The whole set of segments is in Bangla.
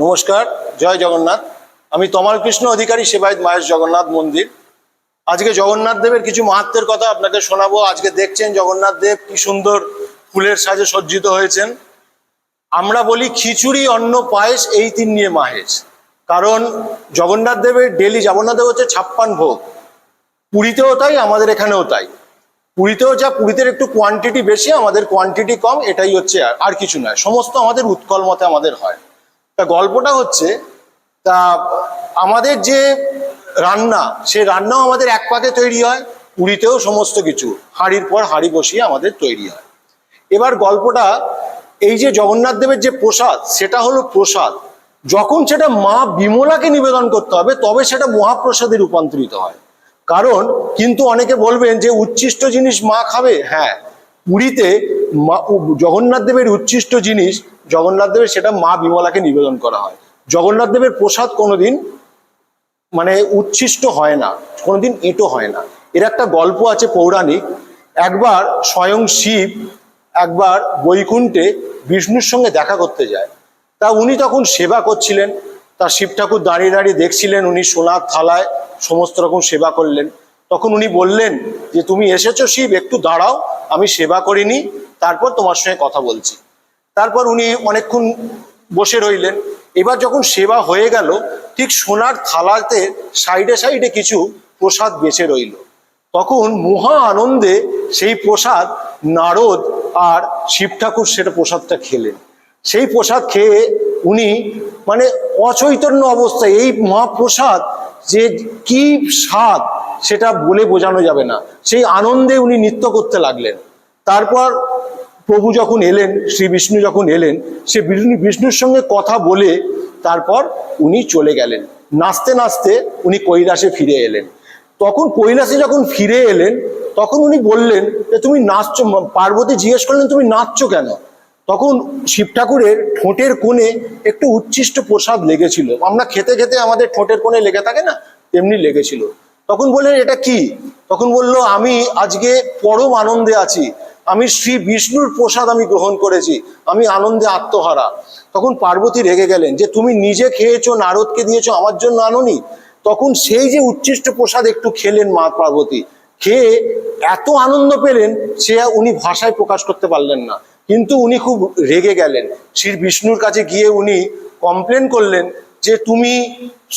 নমস্কার, জয় জগন্নাথ। আমি তমাল কৃষ্ণ অধিকারী সেবায়ত মায়ের জগন্নাথ মন্দির। আজকে জগন্নাথ দেবের কিছু মাহাত্মের কথা আপনাকে শোনাবো। আজকে দেখছেন জগন্নাথ দেব কি সুন্দর ফুলের সাজে সজ্জিত হয়েছেন। আমরা বলি খিচুড়ি, অন্ন, পায়েস, এই তিন নিয়ে মাহেশ। কারণ জগন্নাথ দেবের ডেলি জগন্নাথ দেব হচ্ছে ছাপ্পান ভোগ। পুরীতেও তাই, আমাদের এখানেও তাই। পুরীতেও যা পুরীতে একটু কোয়ান্টিটি বেশি, আমাদের কোয়ান্টিটি কম, এটাই হচ্ছে আর- কিছু নয়। সমস্ত আমাদের উৎকল মতে আমাদের হয়। তা গল্পটা হচ্ছে, তা আমাদের যে রান্না, সেই রান্নাও আমাদের এক পাতে তৈরি হয় পুরীতেও সমস্ত কিছু, হাঁড়ির পর হাঁড়ি বসিয়ে আমাদের তৈরি হয়। এবার গল্পটা, এই যে জগন্নাথ দেবের যে প্রসাদ, সেটা হলো প্রসাদ। যখন সেটা মা বিমলাকে নিবেদন করতে হবে, তবে সেটা মহাপ্রসাদে রূপান্তরিত হয়। কারণ কিন্তু অনেকে বলবেন যে উচ্ছিষ্ট জিনিস মা খাবে? হ্যাঁ। পুরীতে মা জগন্নাথ দেবের উচ্ছিষ্ট জিনিস, জগন্নাথ দেবের সেটা মা বিমলাকে নিবেদন করা হয়। জগন্নাথ দেবের প্রসাদ কোনোদিন মানে উচ্ছিষ্ট হয় না, কোনোদিন এঁটো হয় না। এর একটা গল্প আছে পৌরাণিক। একবার স্বয়ং শিব একবার বৈকুণ্ঠে বিষ্ণুর সঙ্গে দেখা করতে যায়। তা উনি তখন সেবা করছিলেন। তা শিব ঠাকুর দাঁড়িয়ে দাঁড়িয়ে দেখছিলেন উনি সোনার থালায় সমস্ত রকম সেবা করলেন। তখন উনি বললেন যে, তুমি এসেছ শিব, একটু দাঁড়াও, আমি সেবা করিনি। তারপর তোমার সঙ্গে কথা বলছি। তারপর উনি অনেকক্ষণ বসে রইলেন। এবার যখন সেবা হয়ে গেল, ঠিক সোনার থালাতে সাইডে সাইডে কিছু প্রসাদ বেঁচে রইল। তখন মহা আনন্দে সেই প্রসাদ নারদ আর শিব ঠাকুর সেটা প্রসাদটা খেলেন। সেই প্রসাদ খেয়ে উনি মানে অচৈতন্য অবস্থায় এই মহাপ্রসাদ যে কি স্বাদ সেটা বলে বোঝানো যাবে না। সেই আনন্দে উনি নৃত্য করতে লাগলেন। তারপর প্রভু যখন এলেন, শ্রী বিষ্ণু যখন এলেন, সে বিষ্ণু, বিষ্ণুর সঙ্গে কথা বলে তারপর উনি চলে গেলেন। নাচতে নাচতে উনি কৈলাসে ফিরে এলেন। তখন কৈলাসে যখন ফিরে এলেন, তখন উনি বললেন যে, তুমি নাচছো, পার্বতী জিজ্ঞেস করলেন, তুমি নাচছো কেন? তখন শিব ঠাকুরের ঠোঁটের কোণে একটু উচ্ছিষ্ট প্রসাদ লেগেছিল। আমরা খেতে খেতে আমাদের ঠোঁটের কোণে লেগে থাকে না, তেমনি লেগেছিল। তখন বললেন, এটা কি? তখন বলল, আমি আজকে পরম আনন্দে আছি। আমি শ্রী বিষ্ণুর প্রসাদ আমি গ্রহণ করেছি, আমি আনন্দে আত্মহারা। তখন পার্বতী রেগে গেলেন যে, তুমি নিজে খেয়েছো, নারদকে দিয়েছ, আমার জন্য আনোনি? তখন সেই যে উচ্ছিষ্ট প্রসাদ একটু খেলেন মা পার্বতী। খেয়ে এত আনন্দ পেলেন সে উনি ভাষায় প্রকাশ করতে পারলেন না। কিন্তু উনি খুব রেগে গেলেন। শ্রী বিষ্ণুর কাছে গিয়ে উনি কমপ্লেন করলেন যে, তুমি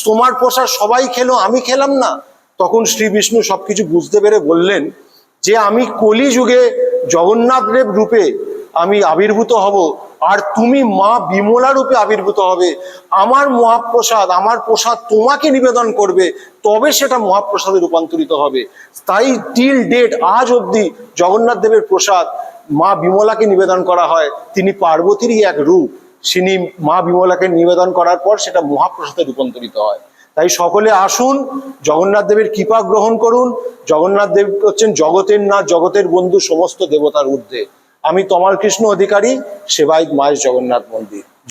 তোমার প্রসাদ সবাই খেলো, আমি খেলাম না। তখন শ্রী বিষ্ণু সবকিছু বুঝতে পেরে বললেন যে, আমি কলি যুগে জগন্নাথ দেব রূপে আমি আবির্ভূত হব, আর তুমি মা বিমলা রূপে আবির্ভূত হবে। আমার মহাপ্রসাদ, আমার প্রসাদ তোমাকে নিবেদন করবে, তবে সেটা মহাপ্রসাদে রূপান্তরিত হবে। তাই টিল ডেট আজ অবধি জগন্নাথ দেবের প্রসাদ মা বিমলাকে নিবেদন করা হয়। তিনি পার্বতীরই এক রূপ। তিনি মা বিমলাকে নিবেদন করার পর সেটা মহাপ্রসাদে রূপান্তরিত হয়। তাই সকলে আসুন, জগন্নাথ দেবের কৃপা গ্রহণ করুন। জগন্নাথ দেব হচ্ছেন জগতের না, জগতের বন্ধু সমস্ত দেবতার ঊর্ধ্বে। আমি তোমার কৃষ্ণ অধিকারী সেবাই মায়ের জগন্নাথ মন্দির।